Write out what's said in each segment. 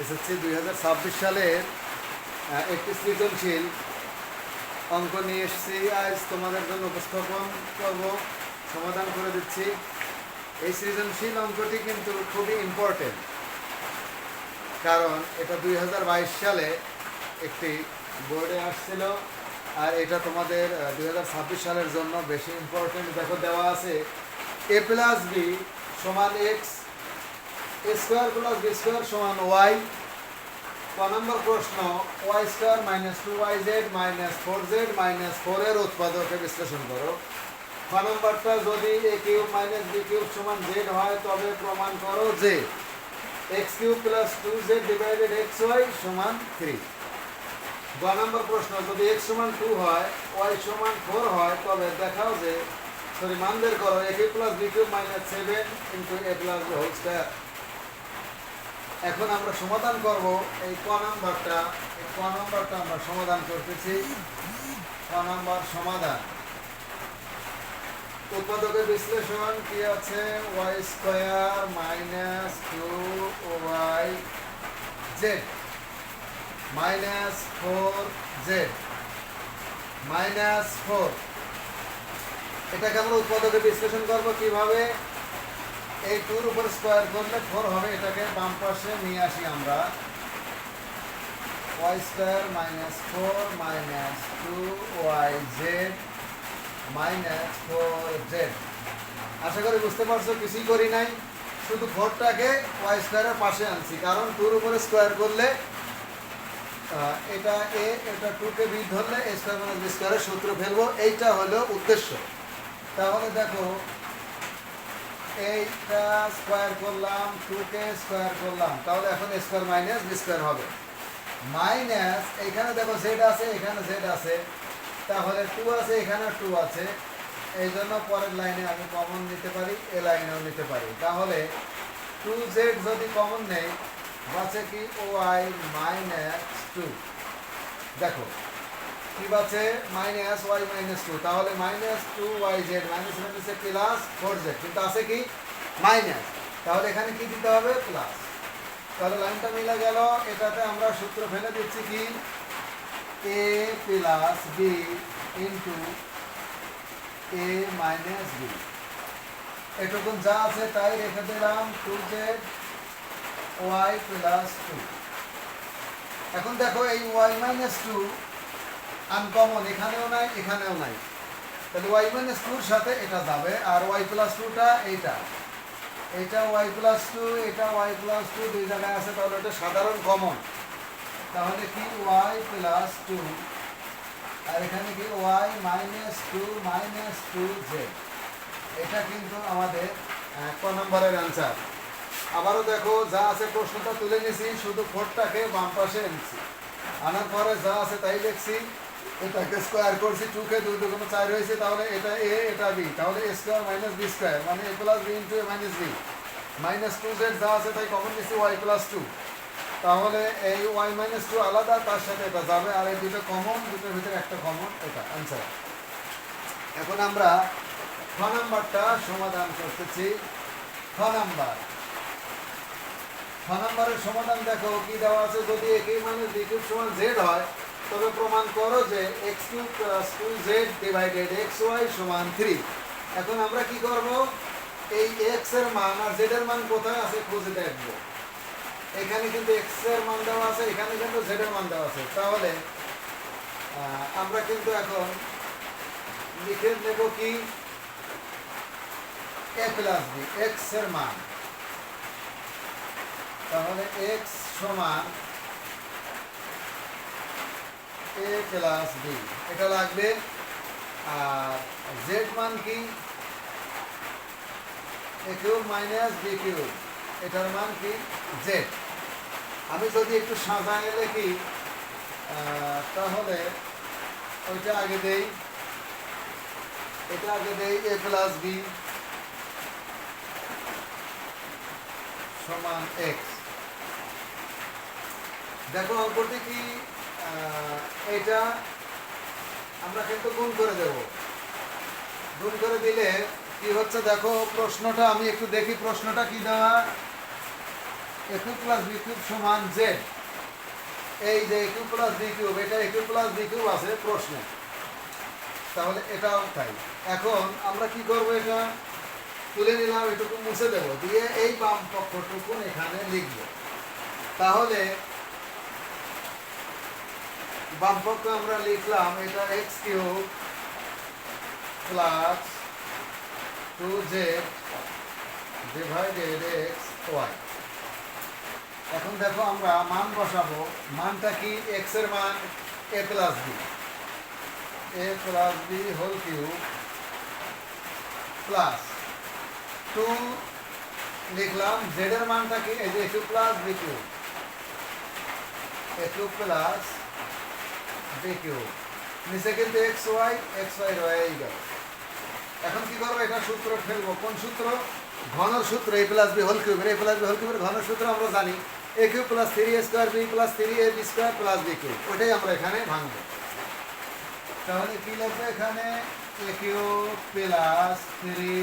SSC দুই হাজার ছাব্বিশ সালের একটি সৃজনশীল অঙ্ক নিয়ে এসেছি। আজ তোমাদের জন্য উপস্থাপন করব, সমাধান করে দিচ্ছি। এই সৃজনশীল অঙ্কটি কিন্তু খুবই ইম্পর্টেন্ট কারণ এটা দুই হাজার বাইশ সালে একটি বোর্ডে আসছিল, আর এটা তোমাদের দুই হাজার ছাব্বিশ সালের জন্য বেশি ইম্পর্টেন্ট দেখো, দেওয়া আছে এ প্লাস বি সমান X square plus B square সমান ওয়াই। ক নম্বর প্রশ্ন, Y square minus two Y Z minus four Z minus ফোরের উৎপাদকে বিশ্লেষণ করো। খ নম্বরটা যদি A cube minus B cube সমান জেড হয়, তবে প্রমাণ করো যে X cube plus two Z divided X Y সমান থ্রি। গ নম্বর প্রশ্ন, যদি এক্স সমান টু হয়, ওয়াই সমান ফোর হয়, তবে দেখাও যে, সরি, মান বের করো, A cube plus B cube minus seven into A plus whole square. এখন আমরা সমাধান করব এই ক নম্বরটা। এই ক নম্বরটা আমরা সমাধান করতেছি। ক নম্বর সমাধান। উৎপাদকের বিশ্লেষণ কি আছে? Y square minus two Y Z. Minus four Z. Minus four. এটাকে আমরা উৎপাদকের বিশ্লেষণ করব কীভাবে? এই টুর উপর স্কোয়ার করলে ফোর হবে, এটাকে বাম পাশে নিয়ে আসি আমরা। Y square minus four minus two Y Z minus four Z আশা করি বুঝতে পারছ, কিছুই করি নাই। শুধু ফোরটাকে ওয়াই স্কোয়ারের পাশে আনছি, কারণ টুর উপরে স্কোয়ার করলে এটা এ এটা টুকে বি ধরলে এ স্কোয়ার মাইনাস বি স্কোয়ারের সূত্র ফেলব, এইটা হলো উদ্দেশ্য। তাহলে দেখো এইটা স্কোয়ার করলাম টুকে স্কোয়ার করলাম। তাহলে এখন স্কোয়ার মাইনাস বি স্কোয়ার হবে। মাইনাস এখানে দেখো জেড আছে, এখানে জেড আছে। তাহলে টু আছে, এখানে টু আছে। এই জন্য পরের লাইনে আমি কমন নিতে পারি, এ লাইনেও নিতে পারি। তাহলে টু জেড যদি কমন নেই, বাঁচে কি? ও আই মাইনাস টু দেখো কি বাঁচে মাইনাস ওয়াই, মাইনাস টু। তাহলে minus two Y Z, minus মাইনাসে প্লাস ফোর জেড। কিন্তু আছে কি? মাইনাস। তাহলে এখানে কি দিতে হবে? প্লাস। তাহলে লাইনটা মিলে গেল। এটাতে আমরা সূত্র ফেলে দিচ্ছি কি? A plus B into A minus B. এটুকুন যা আছে তাই রেখে দিলাম two Z Y plus two. এখন দেখো এই ওয়াই মাইনাস টু আনকমন এখানেও নাই এখানেও নাই। তাহলে ওয়াই মাইনাস টুর সাথে এটা যাবে, আর ওয়াই প্লাস টুটা এইটা। এটা ওয়াই প্লাস টু এটা ওয়াই প্লাস টু দুই জায়গায় আছে, তাহলে এটা সাধারণ কমন তাহলে কি ওয়াই প্লাস টু আর এখানে কি Y minus two minus two Z এটা কিন্তু আমাদের ক নম্বরের অ্যান্সার আবারও দেখো, যা আছে প্রশ্নটা তুলে নিছি, শুধু ফোরটাকে বাম পাশে এনেছি। আনার পরে যা আছে তাই লিখছি। তাহলে এই ওয়াই মাইনাস টু আলাদা, তার সাথে এটা যাবে, আর এই দুটো কমন দুটোর ভিতরে একটা কমন এটা এখন আমরা খ নাম্বারটা সমাধান করতেছি। খ নাম্বার। ছ নম্বরের সমাধান দেখো, কি দেওয়া আছে? যদি A cube minus B cube সমান জেড হয় তবে প্রমাণ করো যে X cube plus two Z divided X Y সমান থ্রি এখন আমরা কি করব? এই এক্সের মান আর জেড এর মান কোথায় আছে খুঁজে দেখব। এখানে কিন্তু এক্সের মান দেওয়া আছে, এখানে কিন্তু জেড এর মান দেওয়া আছে। তাহলে আমরা কিন্তু এখন লিখে নেব কি? এ প্লাস বি এক্সের মান। তাহলে এক্স সমান এ প্লাস বি এটা লাগবে, আর জেড মান কি? A cube minus B cube এটার মান কি? জেড আমি যদি একটু সাজায় লিখি তাহলে ওইটা আগে দেই। এটা আগে দেই এ প্লাস বি সমান এক্স দেখো অঙ্কটি কি? এটা আমরা কিন্তু গুণ করে দেব। গুণ করে দিলে কি হচ্ছে দেখো, প্রশ্নটা আমি একটু দেখি, প্রশ্নটা কি দেওয়া? এ কিউব প্লাস সমান এই যে এ কিউব প্লাস বি এটা A cube plus B cube আছে, প্রশ্নে। তাহলে এটাও তাই। এখন আমরা কি করব এটা? তুলে নিলাম, এটুকু মুছে দেব। দিয়ে এই বাম পক্ষটুকু এখানে লিখব। তাহলে বাম আমরা লিখলাম এটা X cube plus two Z divided X Y এখন দেখো আমরা মান বসাবো। মানটা কি এক্সের মান? A plus B A plus B whole cube plus two লিখলাম। জেড এর মানটা কি? এই যে A cube plus B cube A cube plus cube নিচে কিন্তু এক্স ওয়াই এক্স ওয়াই রয়েই এখন কি করব? এটা সূত্র ফেলব। কোন সূত্র? ঘনর সূত্র এ প্লাস বি হোল কিউবের এ প্লাস বি হোল কিউবের ঘনর সূত্র আমরা জানি। A cube plus three A square B plus three A B square plus B cube ওটাই আমরা এখানে ভাঙবো। তাহলে কি লিখব এখানে? A cube plus three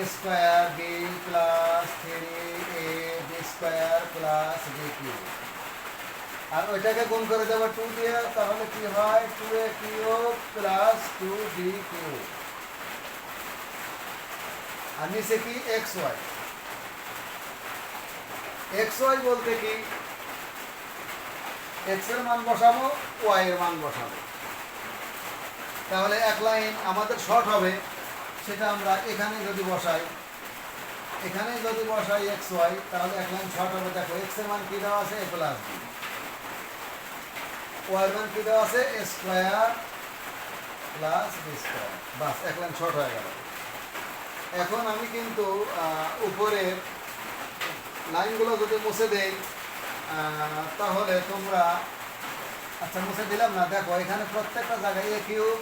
A square B plus three A B square plus B cube আর ওইটাকে গুণ করে দেবো টু দিয়ে, তাহলে কি হয়? Two A cube plus two B cube আর নিচে কি? এক্স ওয়াই এক্স ওয়াই বলতে কি? এক্সের মান বসাবো ওয়াই এর মান বসাবো। তাহলে এক লাইন আমাদের শর্ট হবে। সেটা আমরা এখানে যদি বসাই, এখানে যদি বসাই এক্স ওয়াই তাহলে এক লাইন শর্ট হবে। দেখো এক্সের মান কি দেওয়া আছে? এ প্লাস বি ওয়াই এর মান কি দেওয়া আছে? A square plus B square বাস, এক লাইন শর্ট হয়ে গেল। এখন আমি কিন্তু উপরের লাইনগুলো যদি মুছে দেই তাহলে তোমরা আচ্ছা মুছে দিলাম না। দেখো, এখানে প্রত্যেকটা জায়গায় এ কিউব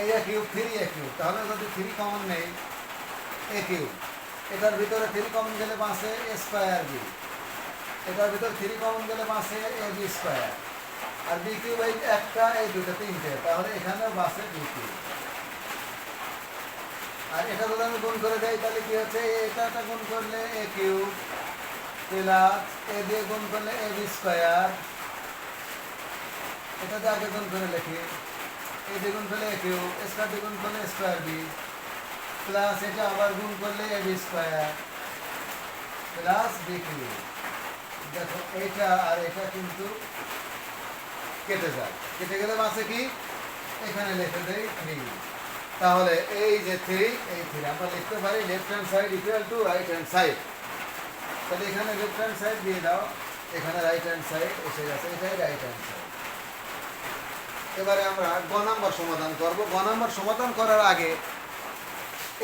এই A cube three A cube তাহলে যদি থ্রি কমন নেই এ কিউব এটার ভিতরে থ্রি কমন গেলে বাঁচে এ স্কোয়ার বি এটার ভিতরে থ্রি কমন গেলে বাঁচে এ বি স্কোয়ার আর বি এই একটা, এই দুটো তিনটে। তাহলে এখানেও বাঁচে বি আর এটা যদি আমি গুণ করে দেই, তাহলে কি হচ্ছে? এটা গুণ করলে এ কিউব প্লাস এ দিয়ে গুণ করলে এ বি স্কোয়ার এটা দিয়ে আগে গুণ করে লিখি। এ দিয়ে গুণ করলে এ কিউব স্কোয়ার দিয়ে গুণ করলে স্কোয়ার বি প্লাস এটা আবার গুণ করলে A B square plus B cube দেখো এইটা আর এটা কিন্তু কেটে যায়। কেটে গেলে মাসে কি? এখানে লিখে দেই থ্রি তাহলে এই যে থ্রি এই থ্রি আমরা লিখতে পারি left hand side equal to right hand side তাহলে এখানে লেফট হ্যান্ড সাইড দিয়ে দাও। এখানে রাইট হ্যান্ড সাইড এসে গেছে, এটাই রাইট হ্যান্ড সাইড এবারে আমরা গ নাম্বার সমাধান করব। গ নাম্বার সমাধান করার আগে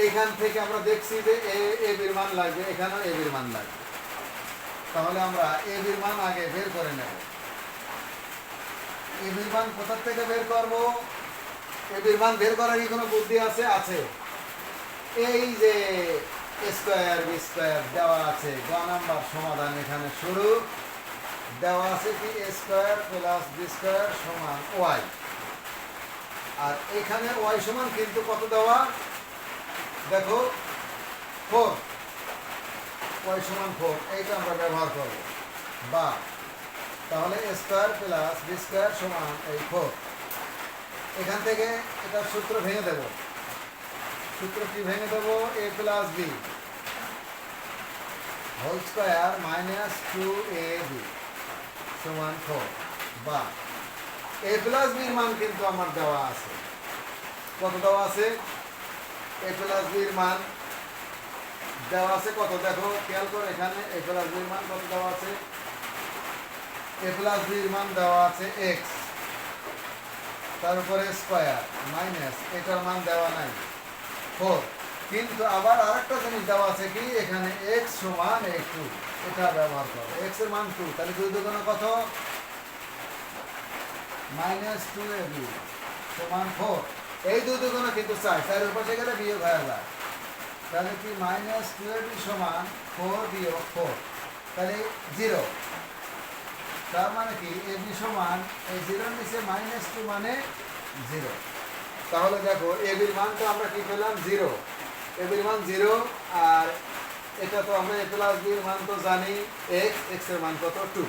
এখান থেকে আমরা দেখছি যে এ এ বির মান লাগবে, এখানেও এ বির মান লাগবে। তাহলে আমরা এ বির মান আগে বের করে নেব। এ বির মান কোথা থেকে বের করব? এ বির মান বের করার কি কোনো বুদ্ধি আছে? আছে। এই যে স্কোয়ার, বি স্কোয়ার দেওয়া আছে। গ নাম্বার সমাধান এখানে শুরু। দেওয়া আছে কি? স্কোয়ার প্লাস বি স্কোয়ার সমান ওয়াই। আর এখানে ওয়াই সমান কিন্তু কত দেওয়া? দেখো, ফোর। ওয়াই সমান ফোর। এইটা আমরা ব্যবহার করব। বা তাহলে স্কোয়ার প্লাস বি স্কোয়ার সমান এই ফোর এখান থেকে এটা সূত্র ভেঙে দেব। সূত্র কি ভেঙে দেবো? A plus B whole square minus two A B সমান ফোর বা এ প্লাস বির মান কিন্তু আমার দেওয়া আছে। কত দেওয়া আছে? এ প্লাস বির মান দেওয়া আছে কত? দেখো, খেয়াল করো এখানে এ প্লাস বির মান কত দেওয়া আছে? এ প্লাস বির মান দেওয়া আছে এক্স তার উপরে স্কোয়ার মাইনাস এটার মান দেওয়া নাই। ফোর কিন্তু আবার আরেকটা জিনিস দেওয়া আছে কি? এখানে এক্স সমান এ টু এটা ব্যবহার করো। এক্সের মান টু তাহলে দুই দুগুণ কত? মাইনাস টু এ বি সমান ফোর এই দুই দুগুণ কিন্তু চাই। চারের পাশে গেলে বিয়োগ হয়ে যায়। তাহলে কি? মাইনাস টু এ বি সমান ফোর বিয়োগ ফোর তাহলে জিরো তার মানে কি? এ বি সমান এই জিরোর নিচে মাইনাস টু মানে জিরো তাহলে দেখো এ বির মান তো আমরা কি পেলাম? জিরো এ বির মান জিরো আর এটা তো আমরা এ প্লাস বির মান তো জানি এক্স এক্সের মান কত? টু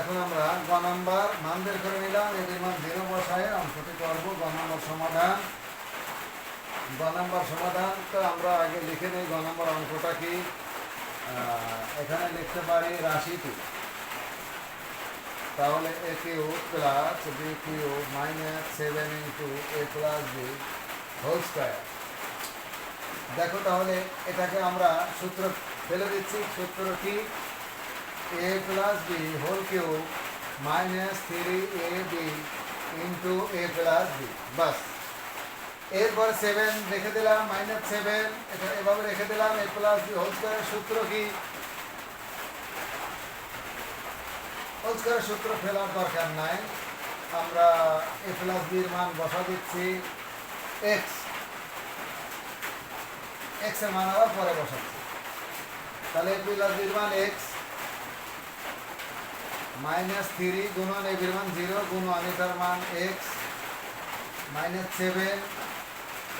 এখন আমরা গ নাম্বার মান বের করে নিলাম এ এটির মান জিরো বসায়, অংশটি করব গ নাম্বার সমাধান। গ নাম্বার সমাধান তো আমরা আগে লিখে নিই, গ নাম্বার অঙ্কটা কি? এখানে লিখতে পারি রাশিটি তাহলে A cube plus B cube minus seven into A plus B whole square দেখো তাহলে এটাকে আমরা সূত্র ফেলে দিচ্ছি, সূত্র কি? A plus B whole cube minus three A B into A plus B বাস। এরপর সেভেন রেখে দিলাম মাইনাস সেভেন এটা এভাবে রেখে দিলাম এ প্লাস বি হোল স্কোয়ারের সূত্র কি? হোল সূত্র ফেলার দরকার নাই। আমরা এ প্লাস বির মান বসা দিচ্ছি। এক্স এক্সের মান আবার পরে বসাচ্ছি। তাহলে এ প্লাস বির মান এক্স মাইনাস থ্রি গুণন এ বির মান জিরো গুণন এটার মান এক্স মাইনাস সেভেন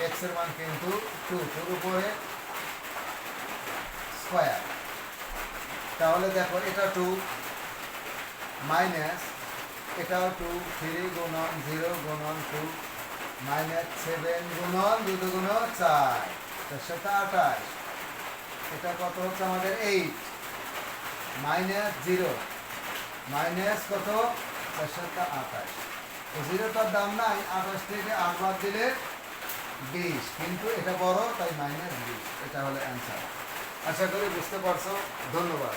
এক্সের মান কিন্তু টু টুর উপরে স্কোয়ার তাহলে দেখো এটা টু মাইনাস এটাও টু থ্রি গুণন জিরো গুণন টু মাইনাস সেভেন গুণন দুটো গুণ চার। সেটা আঠাশ। এটা কত হচ্ছে আমাদের এইট মাইনাস জিরো মাইনাস কত? চার সাতটা আঠাশ। জিরোটার দাম নাই, আঠাশ থেকে আট বাদ দিলে বিশ। কিন্তু এটা বড়, তাই মাইনাস বিশ। এটা হলো অ্যান্সার আশা করি বুঝতে পারছ। ধন্যবাদ।